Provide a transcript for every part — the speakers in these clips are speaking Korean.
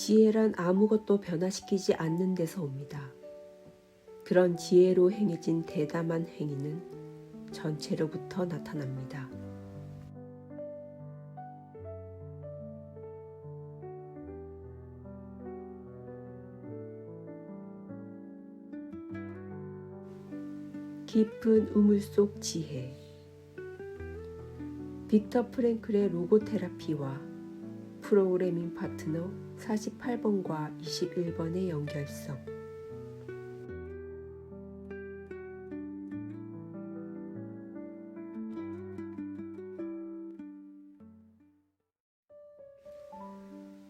지혜란 아무것도 변화시키지 않는 데서 옵니다. 그런 지혜로 행해진 대담한 행위는 전체로부터 나타납니다. 깊은 우물 속 지혜 빅터 프랭클의 로고 테라피와 프로그래밍 파트너 48번과 21번의 연결성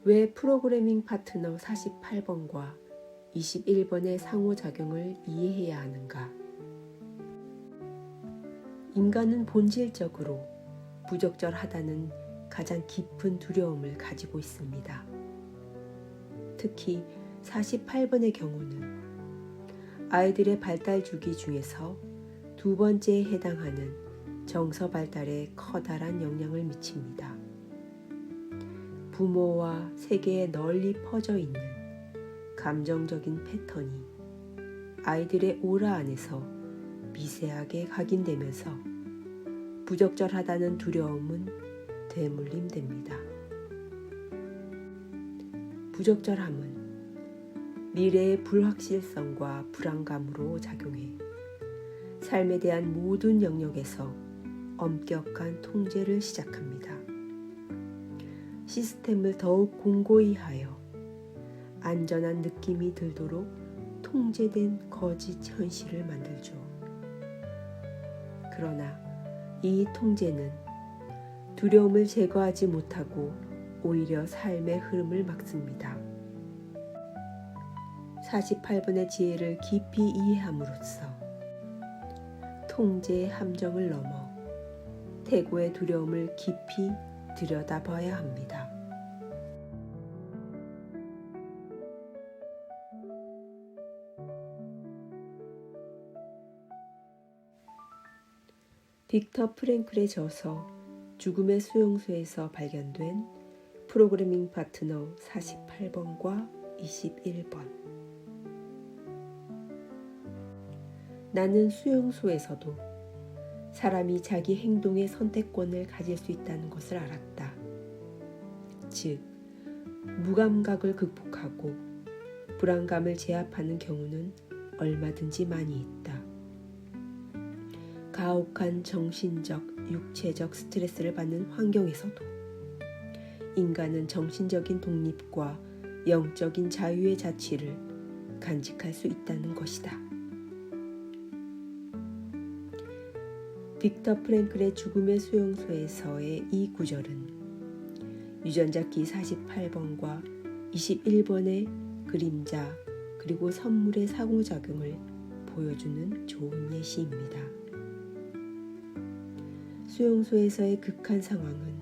왜 프로그래밍 파트너 48번과 21번의 상호작용을 이해해야 하는가? 인간은 본질적으로 부적절하다는 가장 깊은 두려움을 가지고 있습니다. 특히 48번의 경우는 아이들의 발달 주기 중에서 두 번째에 해당하는 정서 발달에 커다란 영향을 미칩니다. 부모와 세계에 널리 퍼져 있는 감정적인 패턴이 아이들의 오라 안에서 미세하게 각인되면서 부적절하다는 두려움은 되물림됩니다. 부적절함은 미래의 불확실성과 불안감으로 작용해 삶에 대한 모든 영역에서 엄격한 통제를 시작합니다. 시스템을 더욱 공고히 하여 안전한 느낌이 들도록 통제된 거짓 현실을 만들죠. 그러나 이 통제는 두려움을 제거하지 못하고 오히려 삶의 흐름을 막습니다. 48번의 지혜를 깊이 이해함으로써 통제의 함정을 넘어 태고의 두려움을 깊이 들여다봐야 합니다. 빅터 프랭클의 저서 죽음의 수용소에서 발견된 프로그래밍 파트너 48번과 21번 나는 수용소에서도 사람이 자기 행동의 선택권을 가질 수 있다는 것을 알았다. 즉, 무감각을 극복하고 불안감을 제압하는 경우는 얼마든지 많이 있다. 가혹한 정신적, 육체적 스트레스를 받는 환경에서도 인간은 정신적인 독립과 영적인 자유의 자취를 간직할 수 있다는 것이다. 빅터 프랭클의 죽음의 수용소에서의 이 구절은 유전자 키 48번과 21번의 그림자 그리고 선물의 상호작용을 보여주는 좋은 예시입니다. 수용소에서의 극한 상황은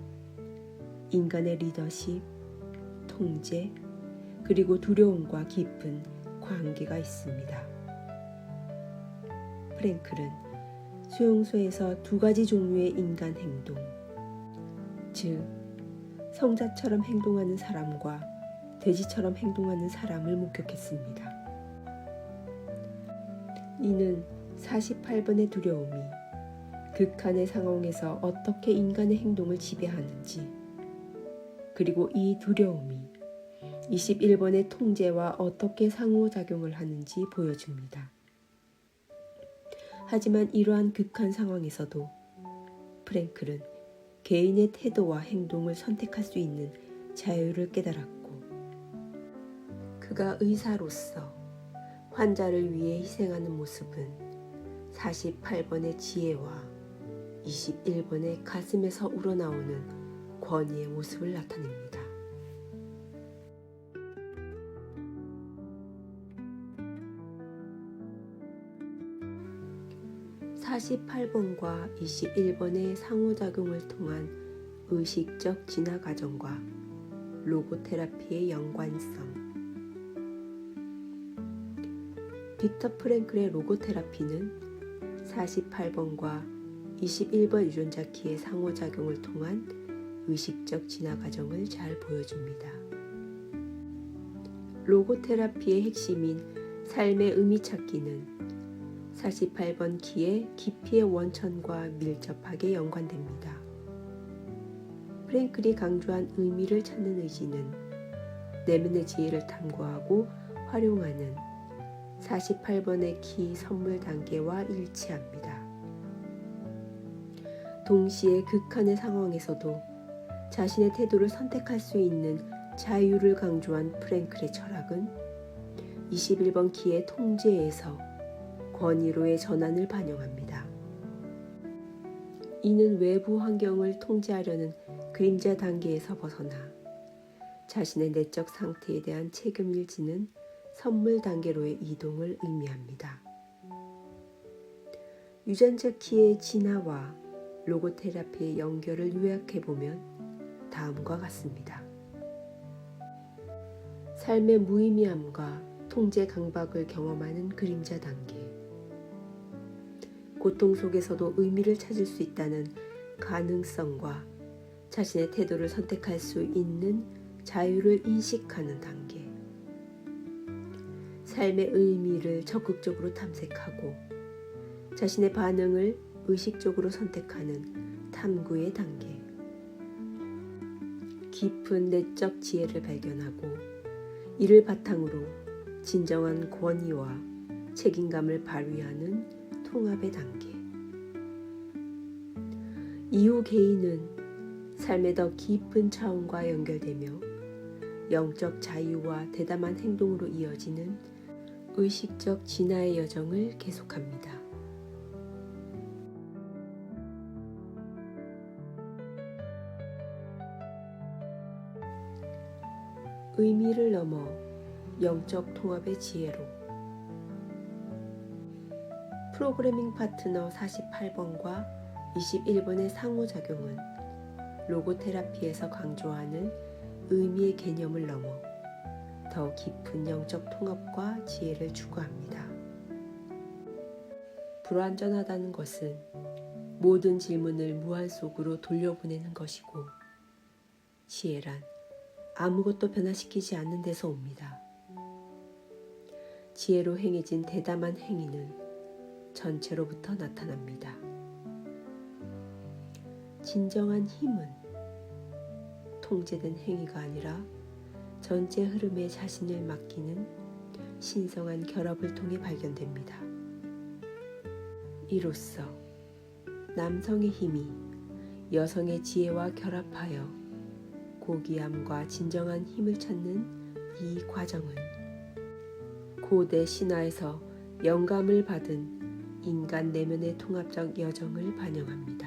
인간의 리더십, 통제, 그리고 두려움과 깊은 관계가 있습니다. 프랭클은 수용소에서 두 가지 종류의 인간 행동, 즉, 성자처럼 행동하는 사람과 돼지처럼 행동하는 사람을 목격했습니다. 이는 48번의 두려움이 극한의 상황에서 어떻게 인간의 행동을 지배하는지, 그리고 이 두려움이 21번의 통제와 어떻게 상호작용을 하는지 보여줍니다. 하지만 이러한 극한 상황에서도 프랭클은 개인의 태도와 행동을 선택할 수 있는 자유를 깨달았고, 그가 의사로서 환자를 위해 희생하는 모습은 48번의 지혜와 21번의 가슴에서 우러나오는 권위의 모습을 나타냅니다. 48번과 21번의 상호작용을 통한 의식적 진화 과정과 로고테라피의 연관성 빅터 프랭클의 로고테라피는 48번과 21번 유전자 키의 상호작용을 통한 의식적 진화 과정을 잘 보여줍니다. 로고테라피의 핵심인 삶의 의미 찾기는 48번 키의 깊이의 원천과 밀접하게 연관됩니다. 프랭클이 강조한 의미를 찾는 의지는 내면의 지혜를 탐구하고 활용하는 48번의 키 선물 단계와 일치합니다. 동시에 극한의 상황에서도 자신의 태도를 선택할 수 있는 자유를 강조한 프랭클의 철학은 21번 키의 통제에서 권위로의 전환을 반영합니다. 이는 외부 환경을 통제하려는 그림자 단계에서 벗어나 자신의 내적 상태에 대한 책임을 지는 선물 단계로의 이동을 의미합니다. 유전적 키의 진화와 로고테라피의 연결을 요약해 보면 다음과 같습니다. 삶의 무의미함과 통제 강박을 경험하는 그림자 단계. 고통 속에서도 의미를 찾을 수 있다는 가능성과 자신의 태도를 선택할 수 있는 자유를 인식하는 단계. 삶의 의미를 적극적으로 탐색하고 자신의 반응을 의식적으로 선택하는 탐구의 단계. 깊은 내적 지혜를 발견하고 이를 바탕으로 진정한 권위와 책임감을 발휘하는 통합의 단계. 이후 개인은 삶의 더 깊은 차원과 연결되며 영적 자유와 대담한 행동으로 이어지는 의식적 진화의 여정을 계속합니다. 의미를 넘어 영적 통합의 지혜로 프로그래밍 파트너 48번과 21번의 상호작용은 로고테라피에서 강조하는 의미의 개념을 넘어 더 깊은 영적 통합과 지혜를 추구합니다. 불완전하다는 것은 모든 질문을 무한 속으로 돌려보내는 것이고 지혜란 아무것도 변화시키지 않는 데서 옵니다. 지혜로 행해진 대담한 행위는 전체로부터 나타납니다. 진정한 힘은 통제된 행위가 아니라 전체 흐름에 자신을 맡기는 신성한 결합을 통해 발견됩니다. 이로써 남성의 힘이 여성의 지혜와 결합하여 고귀함과 진정한 힘을 찾는 이 과정은 고대 신화에서 영감을 받은 인간 내면의 통합적 여정을 반영합니다.